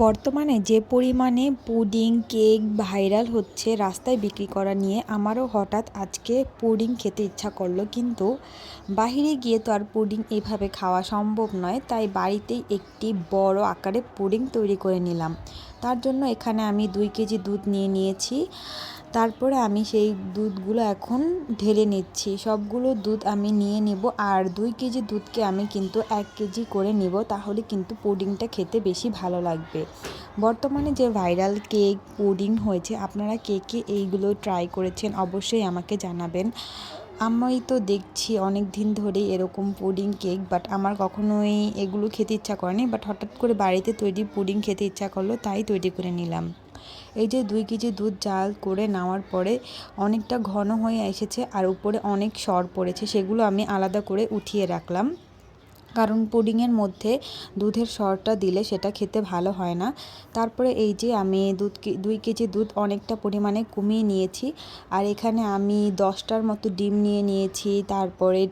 বর্তমানে যে পরিমাণে পুডিং, কেক ভাইরাল হচ্ছে রাস্তায় বিক্রি করা নিয়ে, আমারও হঠাৎ আজকে পুডিং খেতে ইচ্ছা করল। কিন্তু বাহিরে গিয়ে তো আর পুডিং এভাবে খাওয়া সম্ভব নয়, তাই বাড়িতেই একটি বড় আকারে পুডিং তৈরি করে নিলাম। তার জন্য এখানে আমি দুই কেজি দুধ নিয়ে নিয়েছি। তারপরে আমি সেই দুধগুলো এখন ঢেলে নিচ্ছি। সবগুলো দুধ আমি নিয়ে নেব আর দুই কেজি দুধকে আমি কিন্তু এক কেজি করে নেব, তাহলে কিন্তু পুডিংটা খেতে বেশি ভালো লাগবে। বর্তমানে যে ভাইরাল কেক পুডিং হয়েছে, আপনারা কে কে এইগুলো ট্রাই করেছেন অবশ্যই আমাকে জানাবেন। আমি তো দেখছি অনেক দিন ধরেই এরকম পুডিং কেক বাট আমার কখনোই এগুলো খেতে ইচ্ছা করেনি বাট হঠাৎ করে বাড়িতে তৈরি পুডিং খেতে ইচ্ছা করল, তাই তৈরি করে নিলাম। এই যে দুই কেজি দুধ জাল করে নেওয়ার পরে অনেকটা ঘন হয়ে এসেছে আর উপরে অনেক সর পড়েছে, সেগুলো আমি আলাদা করে উঠিয়ে রাখলাম। কারণ পুডিংয়ের মধ্যে দুধের সরটা দিলে সেটা খেতে ভালো হয় না। তারপরে এই যে আমি দুধ দুই কেজি দুধ অনেকটা পরিমাণে কমিয়ে নিয়েছি। আর এখানে আমি দশটার মতো ডিম নিয়ে নিয়েছি। তারপরে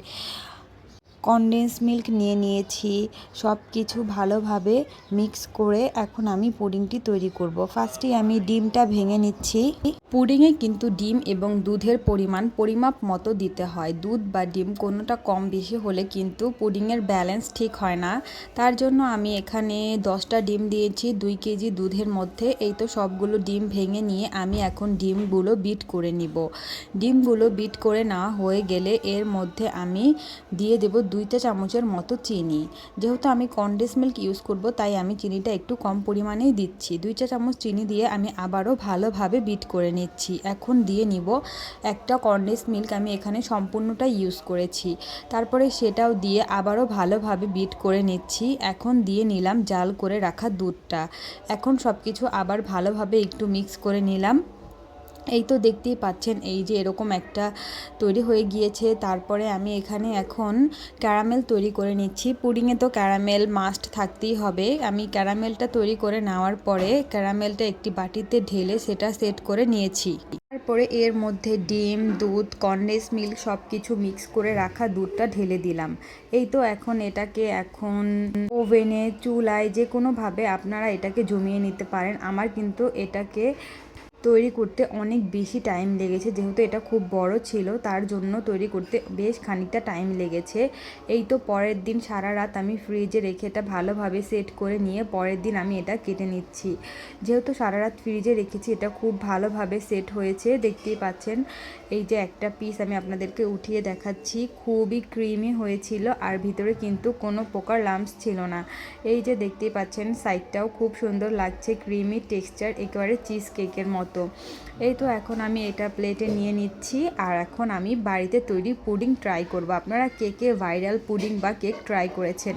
কনডেন্স মিল্ক নিয়ে নিয়েছি সব কিছু ভালোভাবে মিক্স করে এখন আমি পুডিংটি তৈরি করব। ফার্স্টে আমি ডিমটা ভেঙে নিচ্ছি। পুডিংয়ে কিন্তু ডিম এবং দুধের পরিমাণ পরিমাপ মতো দিতে হয়। দুধ বা ডিম কোনোটা কম বেশি হলে কিন্তু পুডিংয়ের ব্যালেন্স ঠিক হয় না। তার জন্য আমি এখানে দশটা ডিম দিয়েছি, দুই কেজি দুধের মধ্যে। এই তো সবগুলো ডিম ভেঙে নিয়ে আমি এখন ডিমগুলো বিট করে নিব। ডিমগুলো বিট করে না হয়ে গেলে এর মধ্যে আমি দিয়ে দেব দুইটা চামচের মতো চিনি। যেহেতু আমি কন্ডেন্স মিল্ক ইউজ করব, তাই আমি চিনিটা একটু কম পরিমাণেই দিচ্ছি। দুইটা চামচ চিনি দিয়ে আমি আবারও ভালোভাবে বিট করে নিচ্ছি। এখন দিয়ে নিব একটা কন্ডেন্স মিল্ক, আমি এখানে সম্পূর্ণটা ইউজ করেছি। তারপরে সেটাও দিয়ে আবারও ভালোভাবে বিট করে নিচ্ছি। এখন দিয়ে নিলাম জাল করে রাখা দুধটা। এখন সব কিছু আবার ভালোভাবে একটু মিক্স করে নিলাম। এই তো দেখতেই পাচ্ছেন, এই যে এরকম একটা তৈরি হয়ে গিয়েছে। তারপরে আমি এখানে এখন ক্যারামেল তৈরি করে নিচ্ছি। পুডিংয়ে তো ক্যারামেল মাস্ট থাকতেই হবে। আমি ক্যারামেলটা তৈরি করে নেওয়ার পরে ক্যারামেলটা একটি বাটিতে ঢেলে সেটা সেট করে নিয়েছি। তারপরে এর মধ্যে ডিম, দুধ, কন্ডেন্স মিল্ক সব কিছু মিক্স করে রাখা দুধটা ঢেলে দিলাম। এই তো এখন এটাকে এখন ওভেনে, চুলায় যে কোনোভাবে আপনারা এটাকে জমিয়ে নিতে পারেন। আমার কিন্তু এটাকে তৈরি করতে অনেক বেশি টাইম লেগেছে। যেহেতু এটা খুব বড় ছিল, তার জন্য তৈরি করতে বেশ খানিকটা টাইম লেগেছে। এই তো পরের দিন সারা রাত আমি ফ্রিজে রেখে এটা ভালোভাবে সেট করে নিয়ে পরের দিন আমি এটা কেটে নিচ্ছি। যেহেতু সারা রাত ফ্রিজে রেখেছি, এটা খুব ভালোভাবে সেট হয়েছে, দেখতেই পাচ্ছেন। এই যে একটা পিস আমি আপনাদেরকে উঠিয়ে দেখাচ্ছি, খুবই ক্রিমি হয়েছিল আর ভিতরে কিন্তু কোনো প্রকার লাম্পস ছিল না। এই যে দেখতেই পাচ্ছেন সাইডটাও খুব সুন্দর লাগছে ক্রিমি টেক্সচার একেবারে চিজ কেকের মতো। মতো। এই তো এখন আমি এটা প্লেটে নিয়ে নিচ্ছি আর এখন আমি বাড়িতে তৈরি পুডিং ট্রাই করব। আপনারা কে কে ভাইরাল পুডিং বা কেক ট্রাই করেছেন?